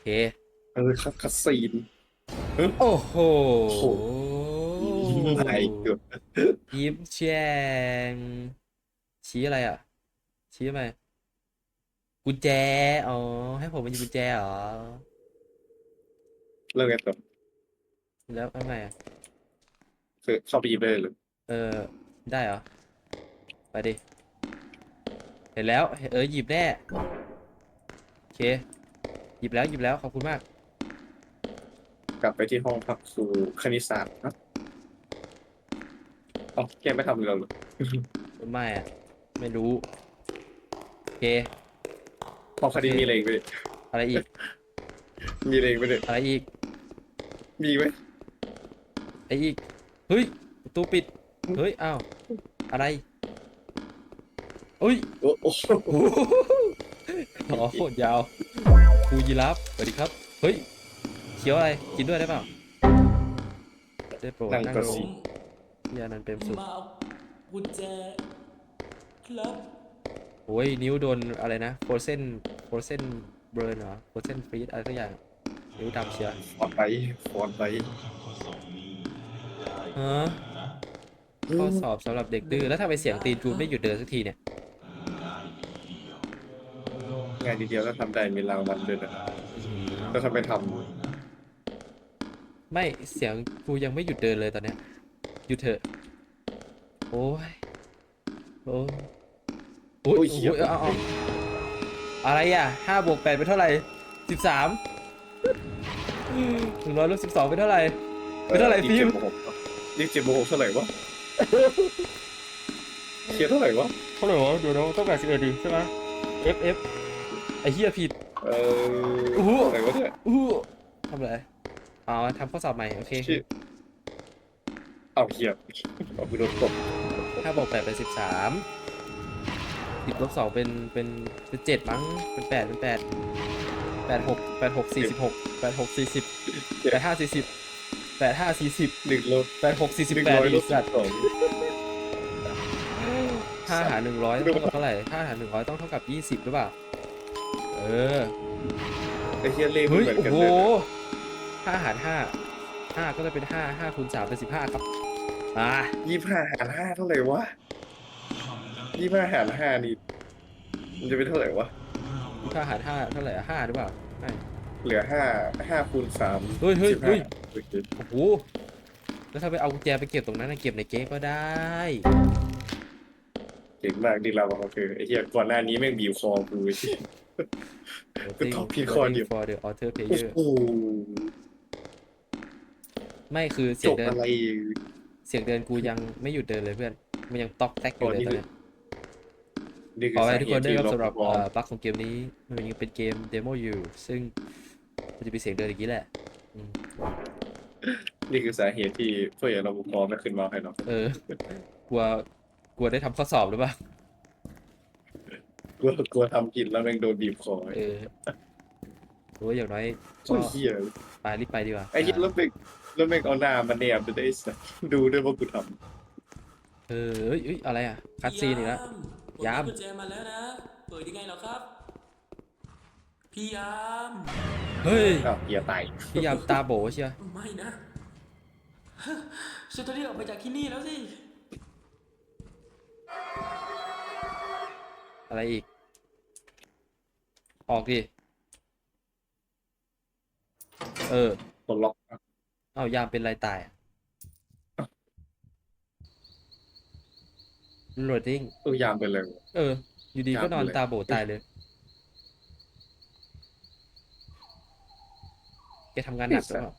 เค เออคัดคัดซีน โอ้โหโอ้ไหนเกือบยิ้มแฉ่งชี้อะไรอะ ชี้ทำไมกุญแจ อ๋อ ให้ผมมาหยิบกุญแจเหรอเรื่องไงต่อแล้วทำไงอะคือเข้าไปหยิบได้เลยเหรือเออ ได้เหรอ ไปดิ เห็นแล้ว เออ หยิบแน่ โอเค หยิบแล้วหยิบแล้วขอบคุณมาก กลับไปที่ห้องพักครูคณิตศาสตร์นะอ๋อแกไม่ทำเราเหรอไม่อะไม่รู้โอเคห้องคณิตมีอะไรอีกไหมอะไรอีกมีอะไรอีกไหมเนี่ยอะไรอีกมีไหมอะไรอีกเฮ้ยประตูปิดเฮ้ยอ้าวอะไรเฮ้ยโอ้โหโอ้โห อ๋อโคตรยาวค รูยีราฟสวัสดีครับ เฮ้ยเคี้ยวอะไร กินด้วยได้เปล่าได้โปรดนั่งนั่งกระลงสีพี่อนันต์เป็นสุขมาเอากุญแจครับโอ้ยนิ้วโดนอะไรนะโฟเซนโฟเซนเบิร์นเหรอโฟเซนฟรีดอะไรสักอย่างนิ้วดำเชียวฟอนไปฟอนไปฮะข้อสอบสำหรับเด็กดื้อแล้วทำไมเสียงตีนจูนไม่หยุดเดินสักทีเนี่ย งานดีเดียวก็ทำได้มีรางวัลด้วยนะก็ทำไปทไม่เสียงกูยังไม่หยุดเดินเลยตอนเนี้ยหยุดเถอะโอ้ยโอ้ยโอ้ยโอ้ยเอาเอาอะไรอะห้าบวกแปดเป็นเท่าไหร่สิบสามหนึ่งร้อยลบสิบสองเป็นเท่าไหร่ำเป็นเท่าไหร่ฟิล์มยี่สิบเจ็ดโมงหกเท่าไหร่วะเทียร์เท่าไหร่วะเท่าไหร่วะเดี๋ยวเราต้องแปดสิบเอ็ดดิใช่ไหม F F ไอเฮียผิด เออโอ้โหเท่าไหร่วะเนี่ยอู้ทำอะไรอ๋อทำข้อสอบใหม่โอเคชื่อเอาเฮียเอาไปโดนตบห้าบวกแปดเป็นสิบสามสิบลบสองเป็นเป็นเป็นเจ็ดมั้งเป็นแปดเป็นแปดแปดหกแปดหกสี่สิบหกแปดหกสี่สิบแปดห้าสี่สิบแปดห้าสี่สิบหนึ่งลบแปดหกสี่สิบหนึ่งแปดร้อยลอีบสัตว์สอง ห้าหารหนึ่งร้อยต้องเท่ากับเท่าไหร่ห้าหารหนึ่งร้อยต้องเท่ากับยี่สิบหรือเปล่า เออไอ้เฮียเลขไม่เฮ้ยเหมือนโอ้กันโหเลยห้าหารห้าห้าก็จะเป็นห้าห้าคูณสามเป็นสิบห้าครับอ่ายี่สิบห้าหารห้าเท่าไหร่วะยี่สิบห้าหารห้านี่มันจะเป็นเท่าไหร่วะห้าหารห้าเท่าไหร่อะห้าหรือเปล่าไม่เหลือห้าห้าคูณสามเฮ้ยเฮ้ยสิบเฮ้ห้ายโอเคโอ้โหแล้วถ้าไปเอากุญแจไปเก็บตรงนั้นนะเก็บในเก๊ก็ได้เก่งมากดีเราโอเคไอ้เหี้ยก่อนหน้านี้แม่งบีบคอกูไอ้เหี้ย ก็ตอบผิดข้อเดียว for the author โอ้ player โหไม่คือเสีจยงบเดินอะไร เสียงเดินกูยังไม่หยุดเดินเลยเพื่อน มันยังตอกแตกอยู่เลยอ๋อนี่ตอนเนี้ย นี่ขอให้ทุกคนด้วยครับเาสำหรับบอเอ่กอบั๊กของเกมนี้ มันยังเป็นเกมเดโมอยู่ ซึ่งมันจะมีเสียงเดินอย่างนี้แหละอืมนี่คือสาเหตุที่เพื่อนเราพอไม่ขึ้นมาให้เราเออกลัวกลัวได้ทำข้อสอบหรือเปล่า กลัวกลัวทำผิดแล้วแม่งโดนบีบคอเออหรือว่าอย่างน้อยโอ้ก็ยเหี้ยไปรีบไปดีกว่าไอ้เหี้ยแล้วแม่งแล้วแม่งเอาหน้ามาแนบไปได้สัสดูด้วยว่ากูทเออเอ้ยเอ้ยอะไรอะคัดซีนอีกแล้ว ยาม ผมได้กุญแจมาแล้วนะ เปิดยังไงเหรอครับ พี่ยาม เฮ้ยำอ้าวเหี้ยตายพี่ยามตาโบเชียวไม่นะ ฉันต้องรีบออกไปจากที่นี่แล้วสิ อะไรอีก ออกดิ เออตัวล็อกเอายามเป็นไรตายอะโหลดดิ้ง เออยามไปเลยวะเออ อยู่ดีก็นอนยามเป็นไรตาโบตายเลย แกทำงานหนักหรือเปล่า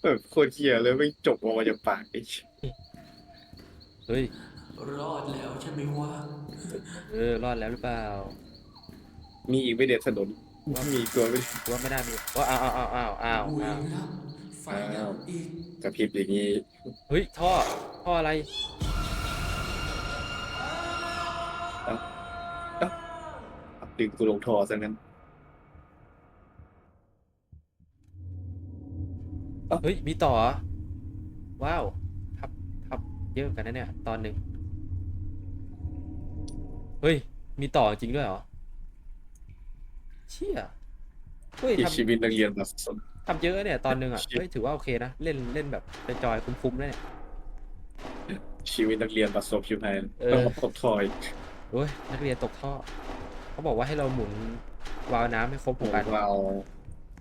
เออโคตรเหี้ยเลยไม่งจบออกมาจากปากไอ้เหี้ยเฮ้ย รอดแล้วใช่ไหมวะเออรอดแล้วหรือเปล่ามีอีกไม่เด็ดถนนมีตัวไม่ว่าไม่น่ามีว่าอ้าวอ้าวอ้าวอ้าวอุ้ยอ้าวแล้วไฟแล้วอีกกระพริบอย่างนี้เฮ้ยท่อท่ออะไรดึงกูลงทอซะงั้นเฮ้ยมีต่อเหรอว้าวทับทับเยอะเหมือนกันนะเนี่ย ตอนหนึ่ง เฮ้ย มีต่อจริงด้วยเหรอ เชี่ยเฮ้ยที่ทำชีวิตนักเรียนมาสนทำเยอะเนี่ยตอนหนึ่งอะเชี่ยเฮ้ย ถือว่าโอเคนะ เล่นเล่นแบบจอยๆคุ้มๆเลยเนี่ย ชีวิตนักเรียนประสบชีวิตไทยเออ ต้องมาตกทอย โอ้ยนักเรียนตกท่อ เขาบอกว่าให้เราหมุนวาล์วน้ำให้ครบขหอกงอันเรา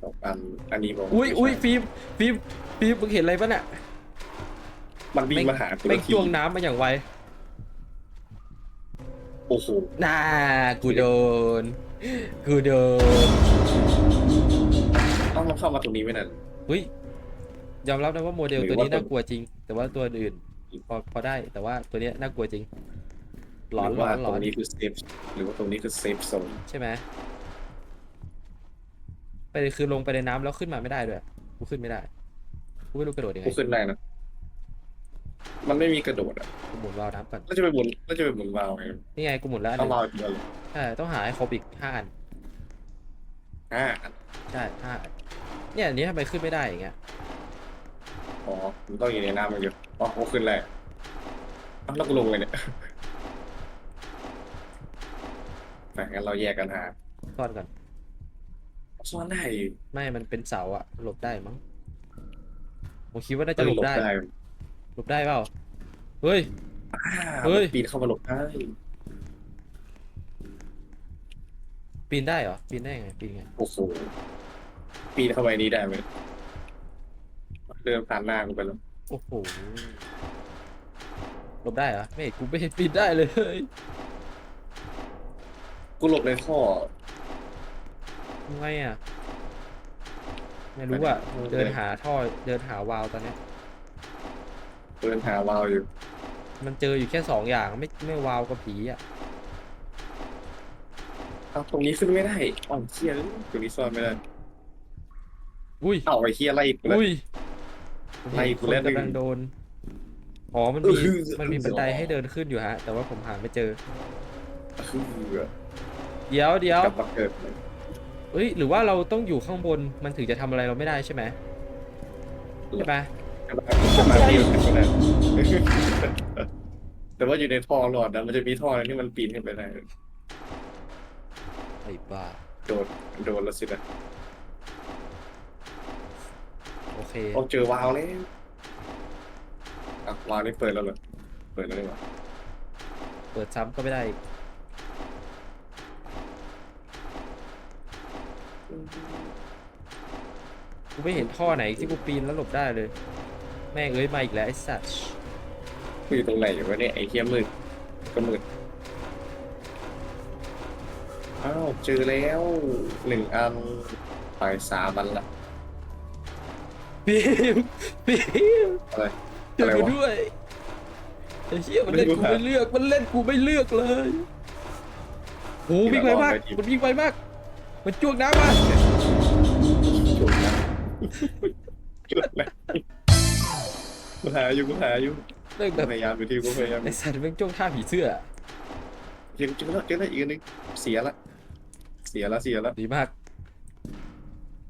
ตกอันอันนี้บอกอุ้ยไม่ใช่อุ้ยฟิล์มฟิล์มฟิล์มมึงเห็นอะไรปะน่ะมันวิ่งมาหาตัวแม่งทีจ้วงน้ำมาอย่างไว โอ้โหน่ากูโดน กูโดนต้องเข้ามาตรงนี้ไม่นานอุ้ยยอมรับนะว่าโมเดลหรือตัวนี้ว่าตัวน่ากลัวจริง แต่ว่าตัวอื่นพอพอได้แต่ว่าตัวเนี้ยน่ากลัวจริง หลอนรือหลอว่านหลตรองนนี้คือเซฟหรือว่าตรงนี้คือเซฟโซนใช่ไหมไปเลยคือลงไปในน้ำแล้วขึ้นมาไม่ได้ด้วยกูขึ้นไม่ได้กูไม่รู้กระโดดยังไงกูขึ้นได้นะ มันไม่มีกระโดดอะกูหมุนวาล์วน้ำก่อนแล้วจะไปหมุนแล้วจะไปหมุนวาล์วไงนี่ไงกูหมุนแล้วอันหต้องนึ่งวาล์วอีกเดียวเลยใช่ต้องหาให้ครบอีกห้าอันอ่าอันใช่ห้าอันเนี่ยอันนี้ทำไมขึ้นไม่ได้อย่างเงี้ยอ๋อมันต้องอยู่ในน้ำมันเยอะอ๋อกูขึ้นแล้วอ้าวแล้วกูลงเลยเนี่ยไปงั้นเราแยกกันหาซ่อนก่อนซ่อนได้ไม่มันเป็นเสาอะหลบได้มั้งผมคิดว่าน่าจะหลบได้ หล บได้เปล่า เฮ้ยอ่าเฮ้ยมันปีนเข้ามาหลบได้ปีนได้เหรอ ปีนได้ไง ปีนไง โอ้โหปีนเข้าไปนี้ได้ไหมเดินผ่านหน้ากูไปแล้วโอ้โหหลบได้เหรอ ไม่เห็นกูไม่เห็นปีนได้เลยกูหลบในท่อทำไงอะ ไม่รู้อะ เดินหาท่อ เดินหาวาล์วตอนเนี้ย เดินหาวาล์วอยู่ มันเจออยู่แค่สองอย่างไม่ไม่วาล์วกับผีอะเอ้าตรงนี้ขึ้นไม่ได้อ้าวเชี่ยตรงนี้ซ่อนไม่ได้อุ้ยเอ้าไอ้เชี่ยไล่กูแล้วอุ้ยไล่กูแล้ว คนกำลังโดนอ๋อมันเอมีอคือ มันมีบันไดให้เดินขึ้นอยู่ฮะ แต่ว่าผมหาไม่เจอ คือเดี๋ยวเดี๋ยวกลับมาเกิดเลยเอ้ยหรือว่าเราต้องอยู่ข้างบนมันถึงจะทำอะไรเราไม่ได้ใช่ไหมใช่ไห มกลับมาจะมาเรียนกันนะแต่ว่าอยู่ในท่อหลอดนะมันจะมีท่ออะไรที่มันปีนขึ้นไปได้ไอ้บ้า โดนโดนแล้วสินะโอเค โอ้เจอวาล์วแล้วอะวาล์วนี่เปิดแล้วเหรอเปิดแล้วนี่หว่าเปิดซ้ำก็ไม่ได้อีกกูไม่เห็นท่อไหนที่กูปีนแล้วหลบได้เลย แม่งเอ้ยมาอีกแล้วไอ้สัตว์กูอยู่ตรงไหนอยู่วะเนี่ยไอ้เหี้ยมืดก็มืดอ้าวเจอแล้วหนึ่งอันไปสามอันละฟิล์มฟิล์มอะไรเจออะไรกูวะ ด้วยไอ้เหี้ยมันเล่นไม่รู้กูฮะไม่เลือกมันเล่นกูไม่เลือกเลยโอ้วิ่งไวมากที่เราลองไปทีมันวิ่งไวมาก มันจ้วงน้ำมา จุดนะจุดนะกู หาอยู่กูหาอยู่เลิกกูแบบพยายามอยู่ที่กูพยายามไอ้สัตว์แม่งจ้วงท่าผีเสื้อเจอเจอแล้วเจอแล้วอีกอันหนึงเสียละเสียละเสียละดีมาก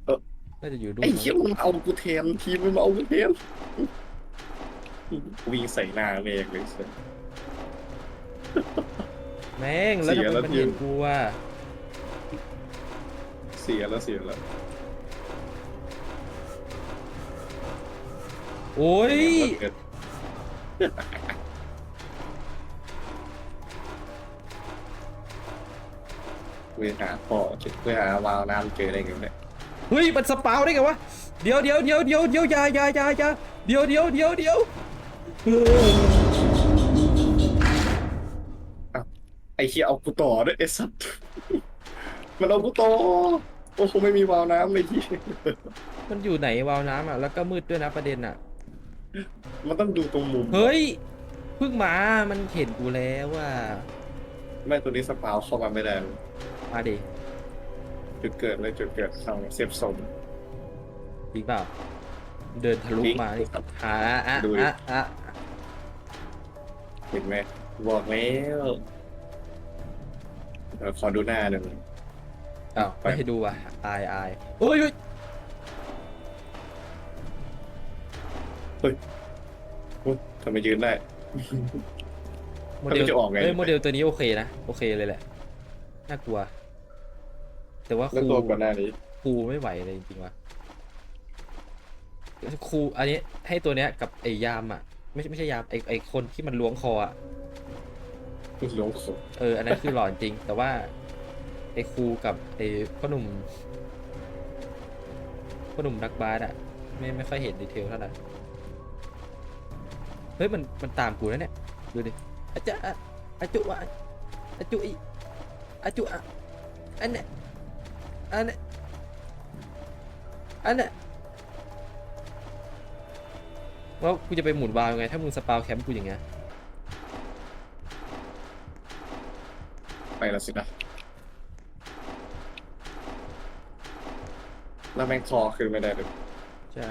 เอ้อน่าจะอยู่ดูไอ้เหี้ยมันเอากูแทนทีมมันมาเอากูแทนวิ่งใส่หน้าเมฆเลยเสียแม่งแล้วเสีทำยไมแล้วมันพี่เห็นกูอะเสียแล้วเสียแล้ว โอ้ยเกิดกูจะหาพ่อกูจะหาวาล์วน้ำเจอได้ไงวะเนี่ยเฮ้ยมันสปาวได้ไงวะเดี๋ยวเดี๋ยวเดี๋ยวเดี๋ยวเดี๋ยวอยาอยาอยาอยาเดี๋ยวเดี๋ยวเดี๋ยวเดี๋ยวเออไอ้เหี้ยเอากูต่อด้วยไอ้สัตว์มันเอากูต่อโอ้โหไม่มีวาล์วน้ำเลยที่มันอยู่ไหนวาล์วน้ำอะแล้วก็มืดด้วยนะประเด็นอะ มันต้องดูตรงมุม เฮ้ยเพิ่งมา มันเห็นกูแล้วว่าแม่ตัวนี้สปาวเข้ามาไม่ได้ มาดิจุดเกิดเลยจุดเกิดทางเซฟโซนจริงเปล่า เดินทะลุจริงมานี่หาอะอะดูดิอะอะเห็นไหมบอกแล้วเดี๋ยวขอดูหน้าหนึ่ง อ้าวไป ไม่ให้ดูอะอายอายโอ้ยเฮ้ยโอ๊ย ทำไมยืนได้ โมเดลแล้วมันจะออกไง เอ้ยโมเดลตัวนี้โอเคนะ โอเคเลยแหละ น่ากลัวแแต่ว่าคแล้วรูตัวก่อนหน้านี้ ครูไม่ไหวเลยจริงๆว่ะครูอันนี้ให้ตัวเนี้ยกับไอ้ยามอะ ไม่ใช่ไม่ใช่ยามไอ้ไอ้คนที่มันล้วงคออะ หลงขมเออ อันนั้นคือหลอนจริง แต่ว่าไอ้ครูกับไอ้พ่อหนุ่มพ่อหนุ่มนักบาสอะไม่ไม่ค่อยเห็นดีเทลเท่าไหร่เฮ้ยมันมันตามกูแล้วเนี่ยดูดิอาจะอะอาจุอะอาจุอีอาจุอะอันเนี้ยอันเนี้ยอันเนี้ยว่ากูจะไปหมุนวาล์วยังไง ถ้ามึงสปาวแคมป์กูอย่างเงี้ยไปแล้วสินะแล้วแม่งคอขึ้นไม่ได้เลยใช่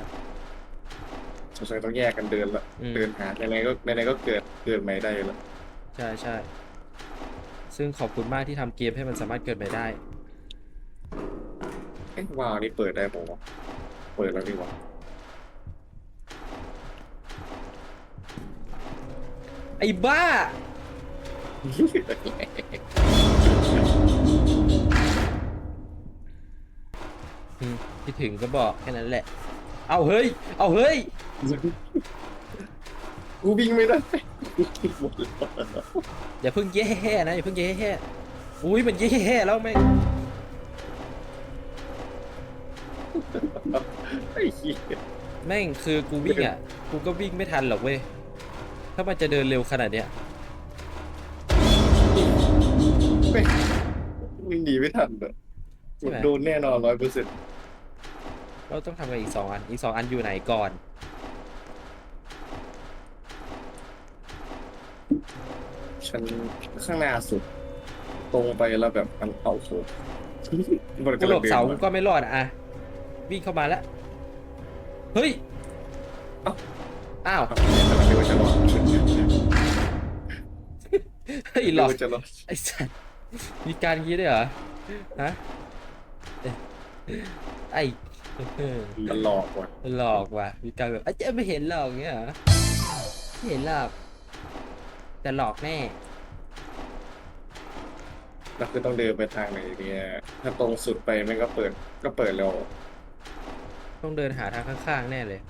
สงสัยต้องแยกกันเดินละอืม เดินหาในไหนๆก็ในไหนๆก็เกิดเกิดใหม่ได้แล้วใช่ใช่ ซึ่งขอบคุณมากที่ทำเกมให้มันสามารถเกิดใหม่ได้ เอ๊ะว้าวนี่เปิดได้ผมวะเปิดแล้วนี่หวะไอ้บ้า อืมคิดถึงก็บอกแค่นั้นแหละ เอาเฮ้ย เอาเฮ้ย กูวิ่งไม่ได้อย่าเพิ่งแย่นะอย่าเพิ่งแย่อุ้ยมันแย่แล้วแม่งไอ้เหี้ยแม่งคือกูวิ่งอะกูก็วิ่งไม่ทันหรอกเว้ยถ้ามันจะเดินเร็วขนาดเนี้ยแม่งวิ่งหนีไม่ทันเลยใช่ไหมโดนแน่นอนร้อยเปอร์เซ็นต์ เราต้องทำกันอีกสองอัน อีกสองอันอยู่ไหนก่อน ฉันข้างหน้าสุด ตรงไปแล้วแบบมันเอาโคตรมันกูก็หเลลยบเดินเสามากูก็ไม่รอดอะอะวิ่งเข้ามาแล้ว เฮ้ยเอ้าอ้าวอ้าวกำลังนึกว่าจะรอดเฮ้ยหลนึอกกว่าจะรอดไอ้สัสมีการงี้ด้วยเหรอ ฮะเอ๊ะไอ้เออ มันหลอกว่ะหลอกว่ะมีการแบบอาจจะไม่เห็นหรอกเงี้ยเหรอไม่เห็นหรอกแต่หลอกแน่ แล้วคือต้องเดินไปทางไหนเนี่ยถ้าตรงสุดไปมันก็เปิดก็เปิดแล้วต้องเดินหาทางข้างๆแน่เลย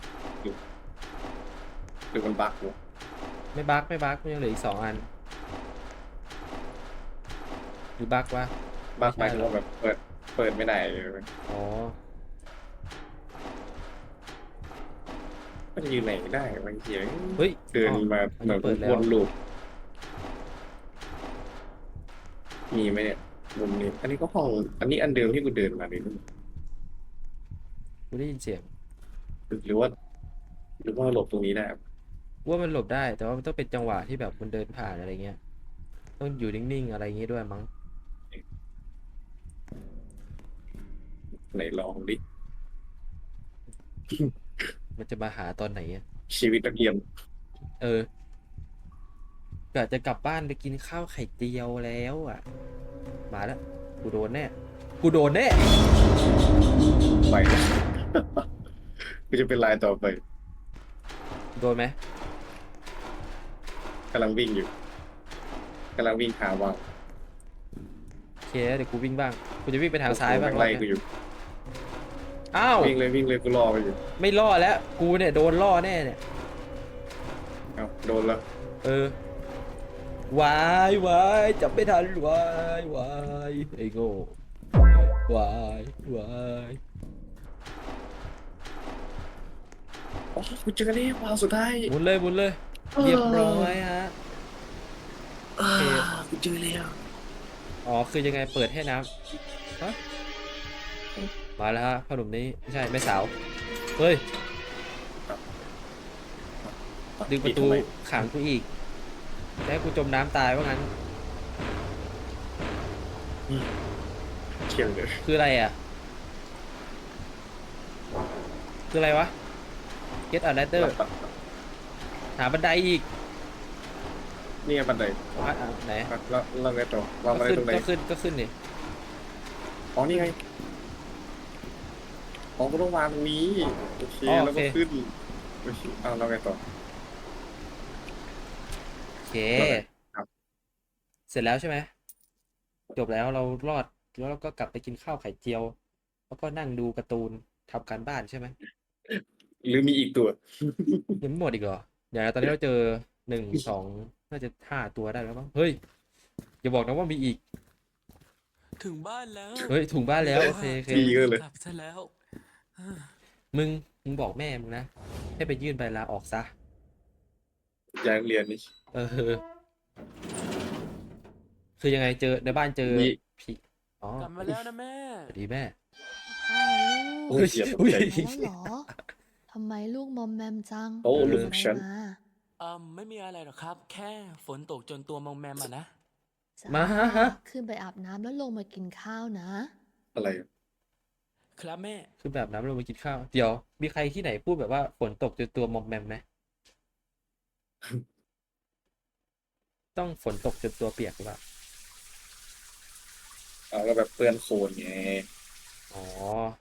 หรือมันบั๊กวะไม่บักไม่บักมันยังเหลืออีกสองอันหรือบักวะบั๊กหไม่มายใช่ถึงว่าแบบเปิดเปิดไม่ได้เลยอ๋อ มันจะอยู่ไหนได้บางทีเฮ้ยเดินอ๋อมาอันเหมืนี้อนเปิดแล้ววนลูปมีไหมเนี่ยมุมนี้ อันนี้ก็ห้อง อันนี้อันเดิมที่กูเดินมาเลยกูได้ยินเสียงหรือว่า หรือว่าหลบตรงนี้ได้ว่ามันหลบได้แต่ว่ามันต้องเป็นจังหวะที่แบบมันเดินผ่านอะไรเงี้ย ต้องอยู่นิ่งๆอะไรอย่างงี้ด้วยมั้งไหนลองดิ มันจะมาหาตอนไหนอะชีวิตนักเรียนเออกะจะกลับบ้านไปกินข้าวไข่เจียวแล้วอะ มาแล้วกูโดนแน่กูโดนแน่ไปกูจะเป็นลายต่อไปโดนไหมกำลังวิ่งอยู่กำลังวิ่งหาวางโอเคเดี๋ยวกูวิ่งบ้างกูจะวิ่งไปทางซ้ายบ้างไล่กูอยู่ อ้าว วิ่งเลยวิ่งเลยกูรอไปอยู่ไม่ล่อแล้ว กูเนี่ยโดนล่อแน่เนี่ย เอ้าโดนแล้วเออวายวายจับไม่ทันวายวายไอ้โง่วายวายโอ้กูเจอแล้ววาวสุดท้ายหมุนเลยหมุนเลยเรียบร้อยฮะ อ่ากูเจอแล้ว อ๋อคือยังไงเปิดให้น้ำฮะ มาแล้วฮะพ่อหนุ่มนี้ไม่ใช่แม่สาว เฮ้ย ดึงประตูขังกูอีกจะให้กูจมน้ำตายว่างั้น เขียนเลยคืออะไรอะ คืออะไรวะ get a ladder หาบันไดอีกนี่ไงบันไดอะอะไหนแล้วแล้วไงต่อวางก็บันไดขึ้นตรงไหนก็ขึ้นก็ขึ้นนี่ อ๋อนี่ไง อ๋อก็ต้องวางตรงนี้โอเคอ๋อแล้วก็โอเคขึ้นโอเคอ้าวแล้วไงต่อ โอเค ครับ เสร็จแล้วใช่ไหม จบแล้วเรารอด แล้วเราก็กลับไปกินข้าวไข่เจียว แล้วก็นั่งดูการ์ตูนทำการบ้านใช่ไหมหรือมีอีกตัว ยังไม่หมดอีกเหรอ เดี๋ยวนะตอนนี้เราเจอหนึ่งสองน่าจะห้าตัวได้แล้วมั้ง เฮ้ย อย่าบอกนะว่ามีอีก ถึงบ้านแล้วเฮ้ยถุงบ้านแล้วโอเคโอเค มีเยอะเลย กลับซะแล้ว มึง มึงบอกแม่มึงนะ ให้ไปยื่นใบลาออกซะ ย้ายโรงเรียนนี่ เออ คือยังไงเจอในบ้านเจอมีผีอ๋อกลับมาแล้วนะแม่ สวัสดีแม่ อ้าวโอ้ลูยกเสียตกอุ้ยใจแล้วเหรอทำไมลูกมอมแมมจังโอ้ลูกเป็ฉันอะไรมาอืมไม่มีอะไรหรอกครับ แค่ฝนตกจนตัวมองแมมอะนะจ้มาฮะฮะขึ้นไปอาบน้ำแล้วลงมากินข้าวนะ อะไร ครับแม่ คือแบบน้ำลงมากินข้าว เดี๋ยว มีใครที่ไหนพูดแบบว่าฝนตกจนตัวมอมแมมไหม ต้องฝนตกจนตัวเปียกหรือเปล่า เอาก็แบบเปื้อนโคลนไงอ๋อ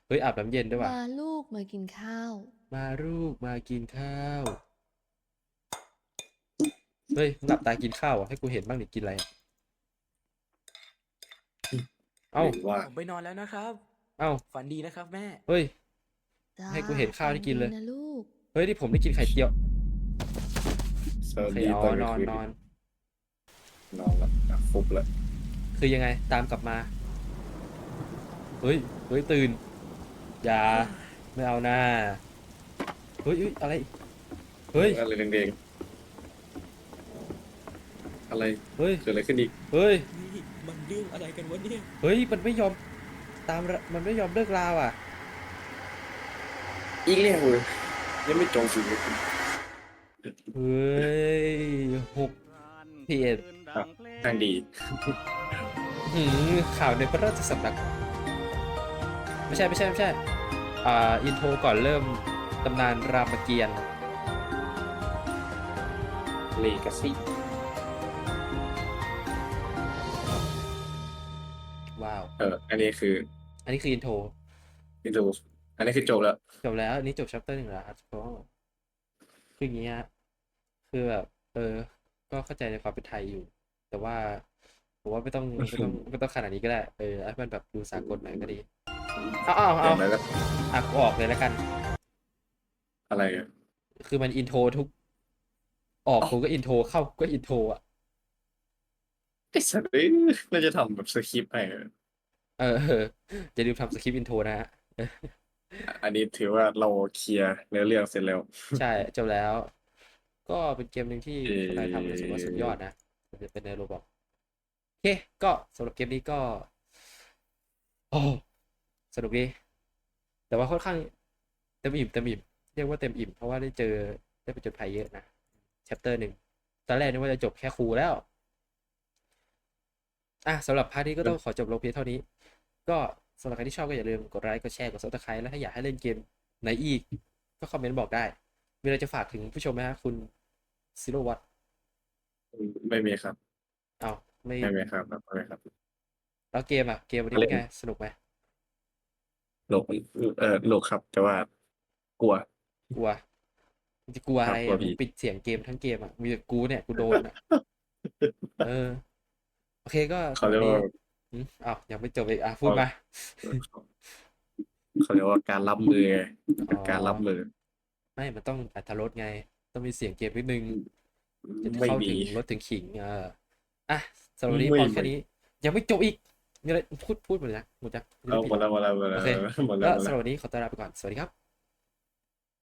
เฮ้ยอาบน้ำเย็นด้วยว่ะ มาลูกมากินข้าว มาลูกมากินข้าว เฮ้ยมึงหลับตากินข้าวอะให้กูเห็นบ้างดิกินอะไรอะเอ้า หรือว่าผมไปนอนแล้วนะครับ เอ้าฝันดีนะครับแม่ เฮ้ยจ้าให้กูเห็นข้าวที่กินเลย ฝัดีนะลูก เฮ้ยที่ผมได้กินไข่เจียวสโอวัสเคดีอ๋อตอนนกลาองนคืนนอน นอนละอะฟุบละคือยังไงตามกลับมา เฮ้ย เฮ้ย ตื่น อย่า ไม่เอาหน้า เฮ้ยเฮ้ยอะไร เฮ้ย อะไรแดงๆอะไรเฮ้ย เกิดอะไรขึ้นอีก เฮ้ย นี่มันเรื่องอะไรกันวะเนี่ย เฮ้ย มันไม่ยอม ตามระมันไม่ยอมเลิกลาวอะ อีกแล้วเลยยังไม่จบสิเลยเฮ้ยหกพีเอ็ดทางดีหืมข่าวในพระราชสำนัก ไม่ใช่ไม่ใช่ไม่ใช่ อ่า อินโทรก่อนเริ่มตำนานรามเกียรติ์เลกาซี่ว้าว เออ อันนี้คือ อันนี้คืออินโทรนี่ดูอันนี้คือจบแล้ว จบแล้วอันนี้จบชัปเตอร์หนึ่งแล้วครับก็คืออย่างนี้ฮะคือแบบเออ ก็เข้าใจในความเป็นไทยอยู่ แต่ว่าผมว่าไม่ต้องไม่ต้องไม่ต้องขนาดนี้ก็ได้เออให้มันแบบดูสากลหน่อยก็ดีเอาเอาอเอาย่างไรก็อะกูออกเลยแล้วกัน อะไรอะคือมันอินโทรทุก ออกกูก็อินโทรเข้าก็อินโทรอะ ไอ้สัตว์เอ้ยน่าจะทำแบบสคริปต์ให้อะ เออเออจะลืมทำสคริปต์อินโทรนะฮะอันนี้ถือว่าเราเคลียร์เนื้อเรื่องเสร็จแล้ว ใช่จบแล้ว ก็เป็นเกมหนึ่งที่เอ่อคนไทยทำรู้สึกว่าสุดยอดนะมันจะเป็นในโรบอกโอเค ก็สำหรับเกมนี้ก็ โอ้สนุกดี แต่ว่าค่อนข้างเต็มอิ่มเต็มอิ่มเรียกว่าเต็มอิ่ม เพราะว่าได้เจอได้ไปจดภัยเยอะนะแชปเตอร์หนึ่งตอนแรกนึกว่าจะจบแค่ครูแล้ว อะสำหรับพาร์ทนี้ก็ต้องขอจบลงเพียงเท่านี้ ก็สำหรับใครที่ชอบก็อย่าลืมกดไลค์ กดแชร์ กดซับสไครต์แล้วถ้าอยากให้เล่นเกมไหนอีก ก็คอมเมนต์บอกได้ มีอะไรจะฝากถึงผู้ชมไหมฮะคุณซิโรวัตไม่มีครับ เอาไม่ไม่มีครับไม่มีครับแล้วเกมอะ เกมวันนี้เป็นไง สนุกไหมโลกเออโลกครับ แต่ว่ากลัว กลัวมึงจะกลัวอะไรครับกลัวอะผีมึงปิดเสียงเกมทั้งเกมอะ มีแต่กูเนี่ย กูโดนอะ เออ โอเคก็เขาเรียกว่า อืมอ้าวยังไม่จบอีกอะพูดมาเขาเรียกว่าการรับมือไงอ๋อการรับมือไม่มันต้องอัตรสไง ต้องมีเสียงเกมนิดนึงจะไม่เข้ามี ถึงรถถึงขิงเอออะสำหรับวันนี้ไม่พอมี แค่นี้ ยังไม่จบอีกมีอะไรพูดพูดหมดเลยนะหมดจ้ะเอาหมดแล้วหมดแล้วหมดแล้วโอเคหมดแล้ก็วหมดสำหแล้รับววันนี้ขอตัวลาไปก่อนสวัสดีครับ